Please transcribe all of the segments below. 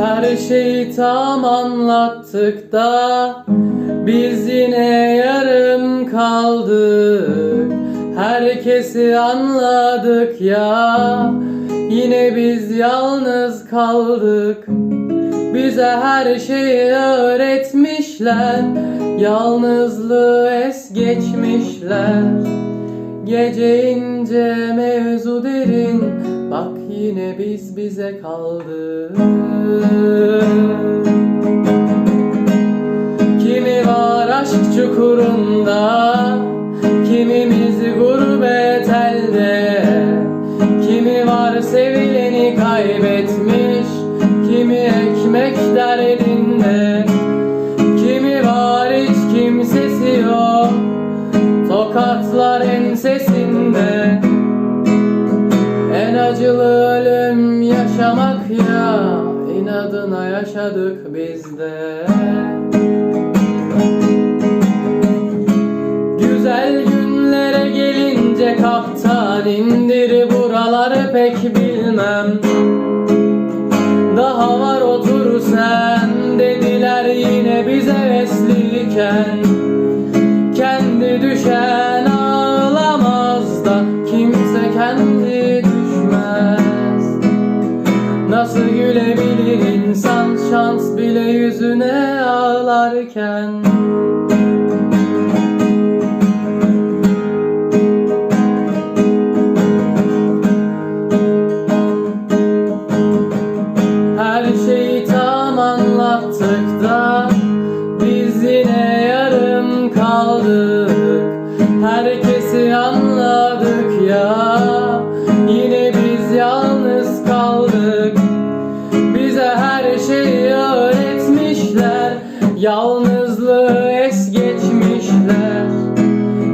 Her şeyi tam anlattık da Biz yine yarım kaldık. Herkesi anladık ya Yine biz yalnız kaldık. Bize her şeyi öğretmişler Yalnızlığı es geçmişler Gece ince mevzu derin Bak yine biz bize kaldık Kimi var aşk çukurunda Kimimiz gurbet elde. Kimi var sevileni kaybetmiş Kimi ekmek derdinde Ensesinde En acılı ölüm yaşamak ya inadına yaşadık biz de. Güzel günlere gelince kaptan indir buraları pek bilmem. Daha var otur sen dediler yine bize hevesliyken bile yüzüne ağlarken. Her şeyi tam anlattık da Biz yine yarım kaldık. Herkesi anladık ya Yalnızlığı es geçmişler.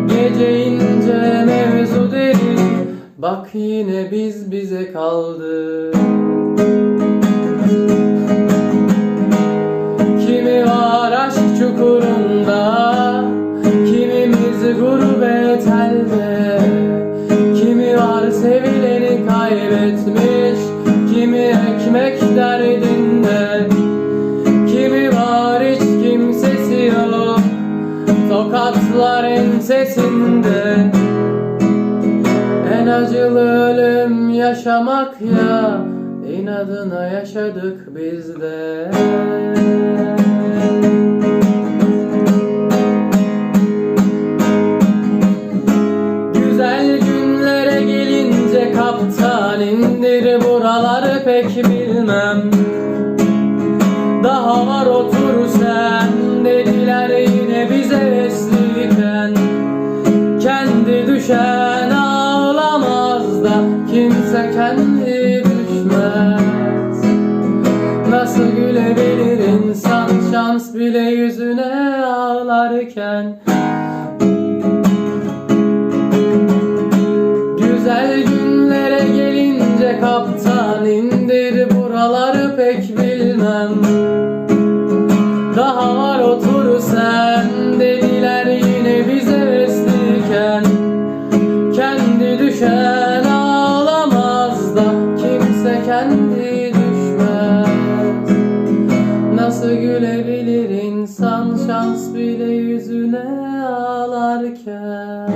Gece ince mevzu derin Bak yine biz bize kaldık ensesinde En acılı ölüm yaşamak ya inadına yaşadık biz de. Güzel günlere gelince kaptan indir buraları pek bilmem. Daha var kimse kendi düşmez. Nasıl gülebilir insan şans bile yüzüne ağlarken? Güzel günlere gelince kaptan indir buraları pek bilmem. Daha var otur sen dediler yine bize esliyken Kendi düşen Nasıl gülebilir insan şans bile yüzüne ağlarken?